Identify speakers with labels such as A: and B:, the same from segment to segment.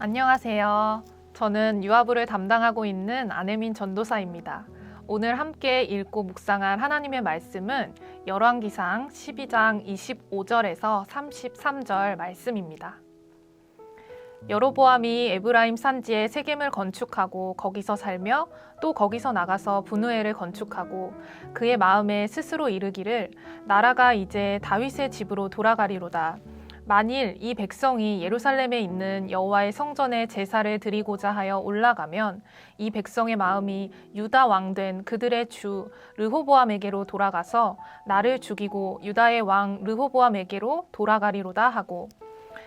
A: 안녕하세요. 저는 유아부를 담당하고 있는 안혜민 전도사입니다. 오늘 함께 읽고 묵상할 하나님의 말씀은 열왕기상 12장 25절에서 33절 말씀입니다. 여로보암이 에브라임 산지에 세겜을 건축하고 거기서 살며 또 거기서 나가서 분우엘을 건축하고 그의 마음에 스스로 이르기를 나라가 이제 다윗의 집으로 돌아가리로다. 만일 이 백성이 예루살렘에 있는 여호와의 성전에 제사를 드리고자 하여 올라가면 이 백성의 마음이 유다 왕 된 그들의 주 르호보암에게로 돌아가서 나를 죽이고 유다의 왕 르호보암에게로 돌아가리로다 하고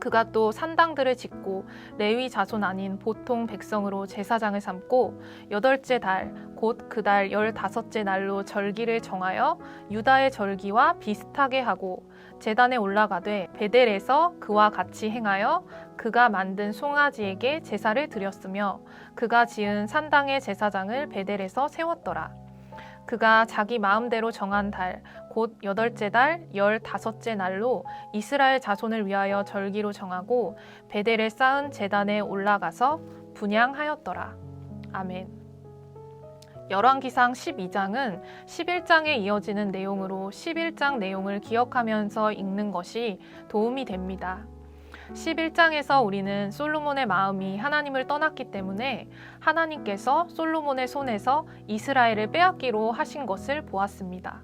A: 그가 또 산당들을 짓고 레위 자손 아닌 보통 백성으로 제사장을 삼고 여덟째 달 곧 그 달 열다섯째 날로 절기를 정하여 유다의 절기와 비슷하게 하고 제단에 올라가되 베델에서 그와 같이 행하여 그가 만든 송아지에게 제사를 드렸으며 그가 지은 산당의 제사장을 베델에서 세웠더라 그가 자기 마음대로 정한 달 곧 여덟째 달 열다섯째 날로 이스라엘 자손을 위하여 절기로 정하고 베델에 쌓은 제단에 올라가서 분양하였더라. 아멘. 열왕기상 12장은 11장에 이어지는 내용으로 11장 내용을 기억하면서 읽는 것이 도움이 됩니다. 11장에서 우리는 솔로몬의 마음이 하나님을 떠났기 때문에 하나님께서 솔로몬의 손에서 이스라엘을 빼앗기로 하신 것을 보았습니다.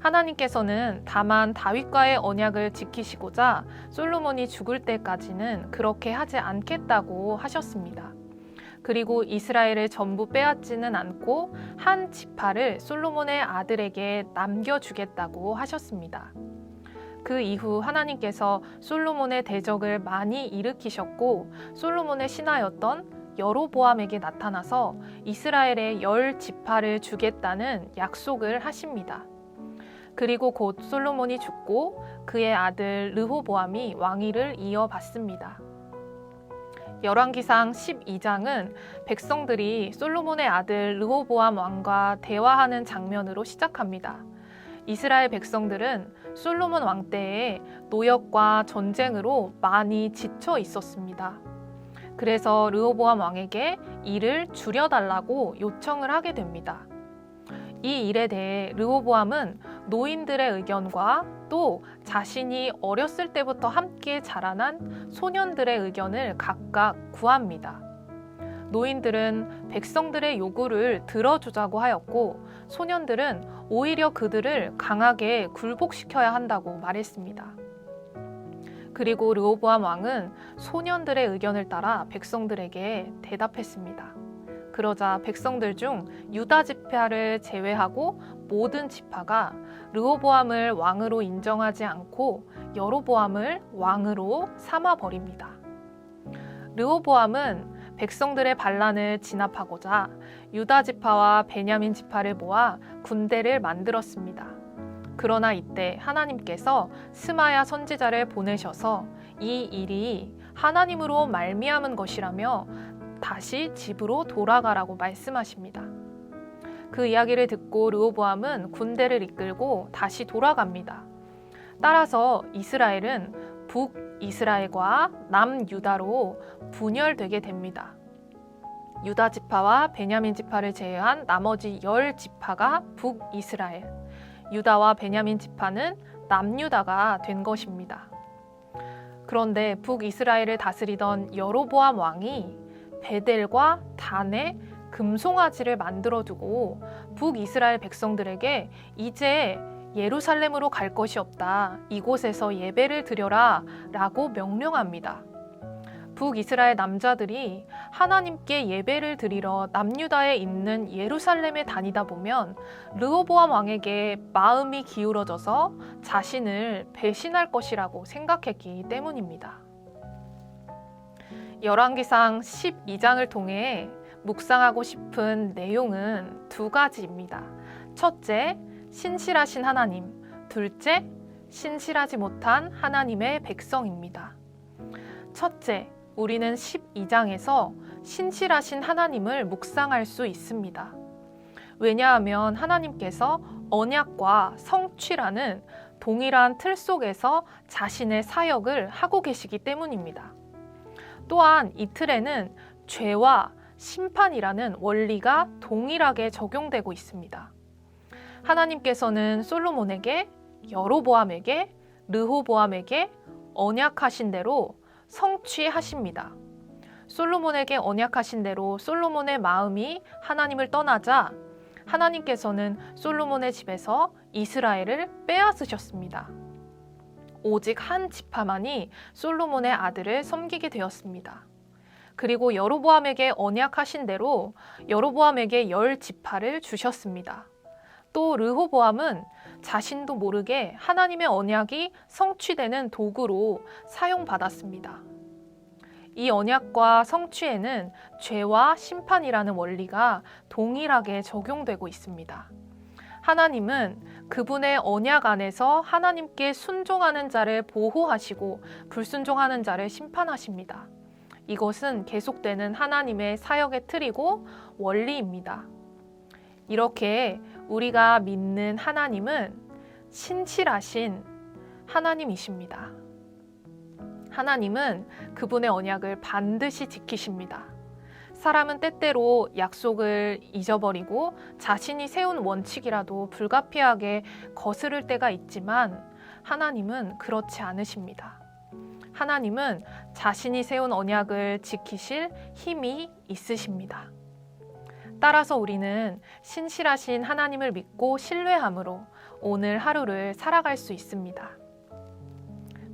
A: 하나님께서는 다만 다윗과의 언약을 지키시고자 솔로몬이 죽을 때까지는 그렇게 하지 않겠다고 하셨습니다. 그리고 이스라엘을 전부 빼앗지는 않고 한 지파를 솔로몬의 아들에게 남겨주겠다고 하셨습니다. 그 이후 하나님께서 솔로몬의 대적을 많이 일으키셨고 솔로몬의 신하였던 여로보암에게 나타나서 이스라엘의 열 지파를 주겠다는 약속을 하십니다. 그리고 곧 솔로몬이 죽고 그의 아들 르호보암이 왕위를 이어받습니다. 열왕기상 12장은 백성들이 솔로몬의 아들 르호보암 왕과 대화하는 장면으로 시작합니다. 이스라엘 백성들은 솔로몬 왕 때에 노역과 전쟁으로 많이 지쳐 있었습니다. 그래서 르호보암 왕에게 일을 줄여달라고 요청을 하게 됩니다. 이 일에 대해 르호보암은 노인들의 의견과 또 자신이 어렸을 때부터 함께 자라난 소년들의 의견을 각각 구합니다. 노인들은 백성들의 요구를 들어주자고 하였고 소년들은 오히려 그들을 강하게 굴복시켜야 한다고 말했습니다. 그리고 르호보암 왕은 소년들의 의견을 따라 백성들에게 대답했습니다. 그러자 백성들 중 유다 지파를 제외하고 모든 지파가 르호보암을 왕으로 인정하지 않고 여로보암을 왕으로 삼아 버립니다. 르호보암은 백성들의 반란을 진압하고자 유다 지파와 베냐민 지파를 모아 군대를 만들었습니다. 그러나 이때 하나님께서 스마야 선지자를 보내셔서 이 일이 하나님으로 말미암은 것이라며 다시 집으로 돌아가라고 말씀하십니다. 그 이야기를 듣고 르호보암은 군대를 이끌고 다시 돌아갑니다. 따라서 이스라엘은 북이스라엘과 남유다로 분열되게 됩니다. 유다 지파와 베냐민 지파를 제외한 나머지 열 지파가 북이스라엘, 유다와 베냐민 지파는 남유다가 된 것입니다. 그런데 북이스라엘을 다스리던 여로보암 왕이 베델과 단에 금송아지를 만들어 두고 북이스라엘 백성들에게 이제 예루살렘으로 갈 것이 없다. 이곳에서 예배를 드려라. 라고 명령합니다. 북이스라엘 남자들이 하나님께 예배를 드리러 남유다에 있는 예루살렘에 다니다 보면 르호보암 왕에게 마음이 기울어져서 자신을 배신할 것이라고 생각했기 때문입니다. 열왕기상 12장을 통해 묵상하고 싶은 내용은 두 가지입니다. 첫째, 신실하신 하나님. 둘째, 신실하지 못한 하나님의 백성입니다. 첫째, 우리는 12장에서 신실하신 하나님을 묵상할 수 있습니다. 왜냐하면 하나님께서 언약과 성취라는 동일한 틀 속에서 자신의 사역을 하고 계시기 때문입니다. 또한 이 틀에는 죄와 심판이라는 원리가 동일하게 적용되고 있습니다. 하나님께서는 솔로몬에게 여로보암에게 르호보암에게 언약하신 대로 성취하십니다. 솔로몬에게 언약하신 대로 솔로몬의 마음이 하나님을 떠나자 하나님께서는 솔로몬의 집에서 이스라엘을 빼앗으셨습니다. 오직 한 지파만이 솔로몬의 아들을 섬기게 되었습니다. 그리고 여로보암에게 언약하신 대로 여로보암에게 열 지파를 주셨습니다. 또 르호보암은 자신도 모르게 하나님의 언약이 성취되는 도구로 사용받았습니다. 이 언약과 성취에는 죄와 심판이라는 원리가 동일하게 적용되고 있습니다. 하나님은 그분의 언약 안에서 하나님께 순종하는 자를 보호하시고 불순종하는 자를 심판하십니다. 이것은 계속되는 하나님의 사역의 틀이고 원리입니다. 이렇게 우리가 믿는 하나님은 신실하신 하나님이십니다. 하나님은 그분의 언약을 반드시 지키십니다. 사람은 때때로 약속을 잊어버리고 자신이 세운 원칙이라도 불가피하게 거스를 때가 있지만 하나님은 그렇지 않으십니다. 하나님은 자신이 세운 언약을 지키실 힘이 있으십니다. 따라서 우리는 신실하신 하나님을 믿고 신뢰함으로 오늘 하루를 살아갈 수 있습니다.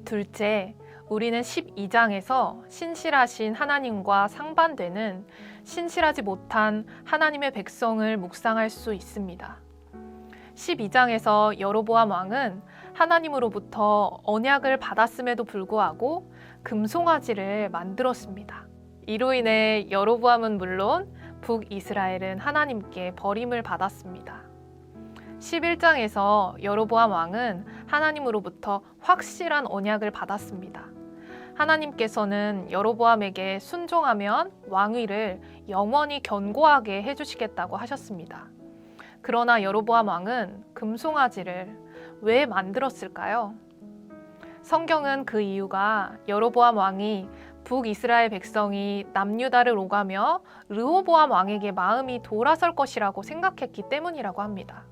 A: 둘째, 우리는 12장에서 신실하신 하나님과 상반되는 신실하지 못한 하나님의 백성을 묵상할 수 있습니다. 12장에서 여로보암 왕은 하나님으로부터 언약을 받았음에도 불구하고 금송아지를 만들었습니다. 이로 인해 여로보암은 물론 북이스라엘은 하나님께 버림을 받았습니다. 11장에서 여로보암 왕은 하나님으로부터 확실한 언약을 받았습니다. 하나님께서는 여로보암에게 순종하면 왕위를 영원히 견고하게 해주시겠다고 하셨습니다. 그러나 여로보암 왕은 금송아지를 왜 만들었을까요? 성경은 그 이유가 여로보암 왕이 북이스라엘 백성이 남유다를 오가며 르호보암 왕에게 마음이 돌아설 것이라고 생각했기 때문이라고 합니다.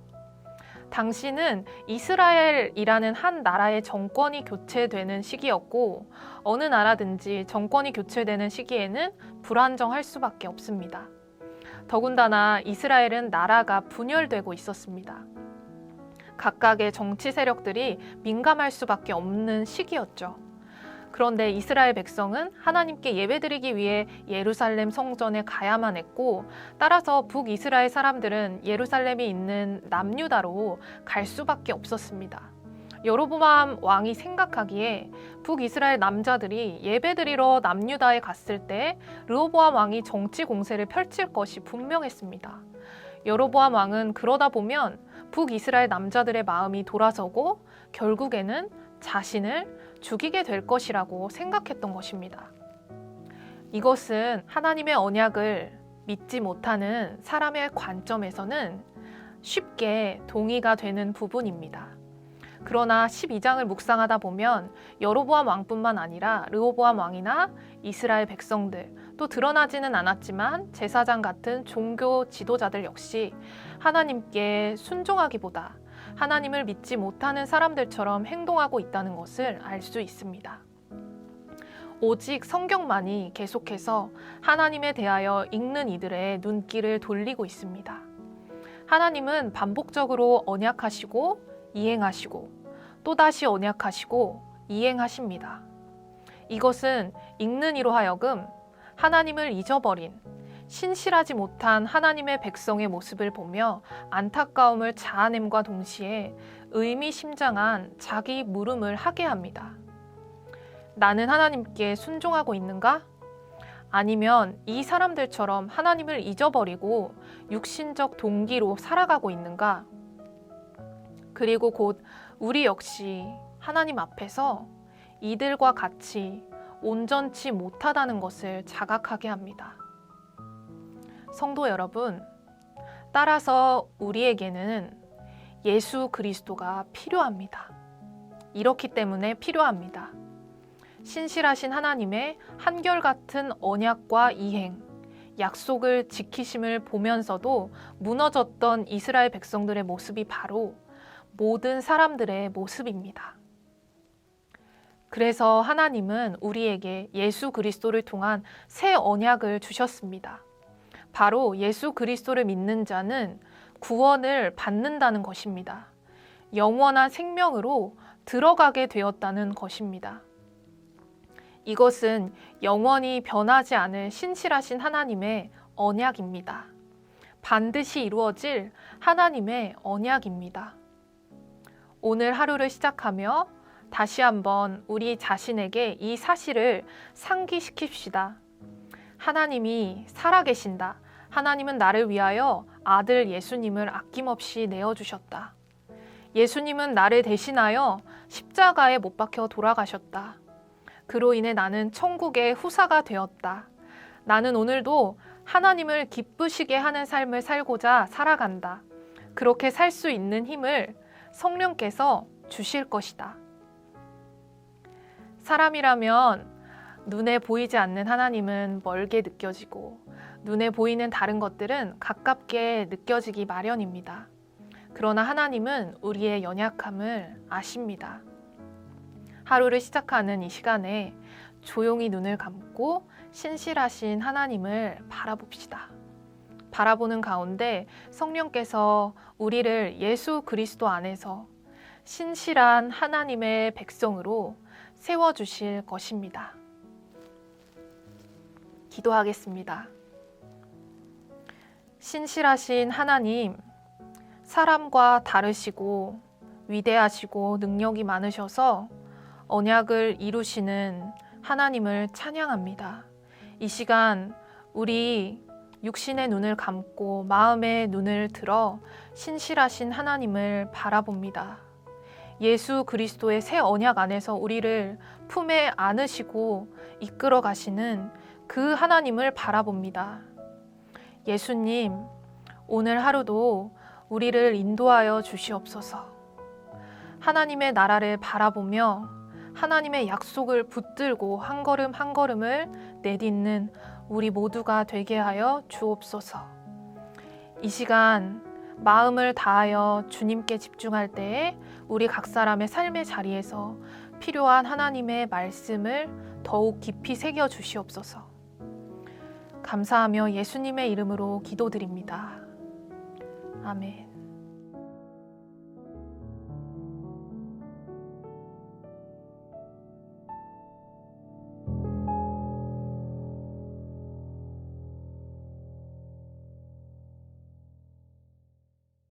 A: 당시는 이스라엘이라는 한 나라의 정권이 교체되는 시기였고 어느 나라든지 정권이 교체되는 시기에는 불안정할 수밖에 없습니다. 더군다나 이스라엘은 나라가 분열되고 있었습니다. 각각의 정치 세력들이 민감할 수밖에 없는 시기였죠. 그런데 이스라엘 백성은 하나님께 예배드리기 위해 예루살렘 성전에 가야만 했고 따라서 북이스라엘 사람들은 예루살렘이 있는 남유다로 갈 수밖에 없었습니다. 여로보암 왕이 생각하기에 북이스라엘 남자들이 예배드리러 남유다에 갔을 때 르호보암 왕이 정치 공세를 펼칠 것이 분명했습니다. 여로보암 왕은 그러다 보면 북이스라엘 남자들의 마음이 돌아서고 결국에는 자신을 죽이게 될 것이라고 생각했던 것입니다. 이것은 하나님의 언약을 믿지 못하는 사람의 관점에서는 쉽게 동의가 되는 부분입니다. 그러나 12장을 묵상하다 보면 여로보암 왕뿐만 아니라 르호보암 왕이나 이스라엘 백성들 또 드러나지는 않았지만 제사장 같은 종교 지도자들 역시 하나님께 순종하기보다 하나님을 믿지 못하는 사람들처럼 행동하고 있다는 것을 알 수 있습니다. 오직 성경만이 계속해서 하나님에 대하여 읽는 이들의 눈길을 돌리고 있습니다. 하나님은 반복적으로 언약하시고 이행하시고 또다시 언약하시고 이행하십니다. 이것은 읽는 이로 하여금 하나님을 잊어버린 신실하지 못한 하나님의 백성의 모습을 보며 안타까움을 자아냄과 동시에 의미심장한 자기 물음을 하게 합니다. 나는 하나님께 순종하고 있는가? 아니면 이 사람들처럼 하나님을 잊어버리고 육신적 동기로 살아가고 있는가? 그리고 곧 우리 역시 하나님 앞에서 이들과 같이 온전치 못하다는 것을 자각하게 합니다. 성도 여러분, 따라서 우리에게는 예수 그리스도가 필요합니다. 이렇기 때문에 필요합니다. 신실하신 하나님의 한결같은 언약과 이행, 약속을 지키심을 보면서도 무너졌던 이스라엘 백성들의 모습이 바로 모든 사람들의 모습입니다. 그래서 하나님은 우리에게 예수 그리스도를 통한 새 언약을 주셨습니다. 바로 예수 그리스도를 믿는 자는 구원을 받는다는 것입니다. 영원한 생명으로 들어가게 되었다는 것입니다. 이것은 영원히 변하지 않을 신실하신 하나님의 언약입니다. 반드시 이루어질 하나님의 언약입니다. 오늘 하루를 시작하며 다시 한번 우리 자신에게 이 사실을 상기시킵시다. 하나님이 살아계신다. 하나님은 나를 위하여 아들 예수님을 아낌없이 내어주셨다. 예수님은 나를 대신하여 십자가에 못 박혀 돌아가셨다. 그로 인해 나는 천국의 후사가 되었다. 나는 오늘도 하나님을 기쁘시게 하는 삶을 살고자 살아간다. 그렇게 살 수 있는 힘을 성령께서 주실 것이다. 사람이라면 눈에 보이지 않는 하나님은 멀게 느껴지고 눈에 보이는 다른 것들은 가깝게 느껴지기 마련입니다. 그러나 하나님은 우리의 연약함을 아십니다. 하루를 시작하는 이 시간에 조용히 눈을 감고 신실하신 하나님을 바라봅시다. 바라보는 가운데 성령께서 우리를 예수 그리스도 안에서 신실한 하나님의 백성으로 세워주실 것입니다. 기도하겠습니다. 신실하신 하나님, 사람과 다르시고 위대하시고 능력이 많으셔서 언약을 이루시는 하나님을 찬양합니다. 이 시간 우리 육신의 눈을 감고 마음의 눈을 들어 신실하신 하나님을 바라봅니다. 예수 그리스도의 새 언약 안에서 우리를 품에 안으시고 이끌어 가시는 그 하나님을 바라봅니다. 예수님, 오늘 하루도 우리를 인도하여 주시옵소서. 하나님의 나라를 바라보며 하나님의 약속을 붙들고 한 걸음 한 걸음을 내딛는 우리 모두가 되게 하여 주옵소서. 이 시간 마음을 다하여 주님께 집중할 때에 우리 각 사람의 삶의 자리에서 필요한 하나님의 말씀을 더욱 깊이 새겨 주시옵소서. 감사하며 예수님의 이름으로 기도드립니다. 아멘.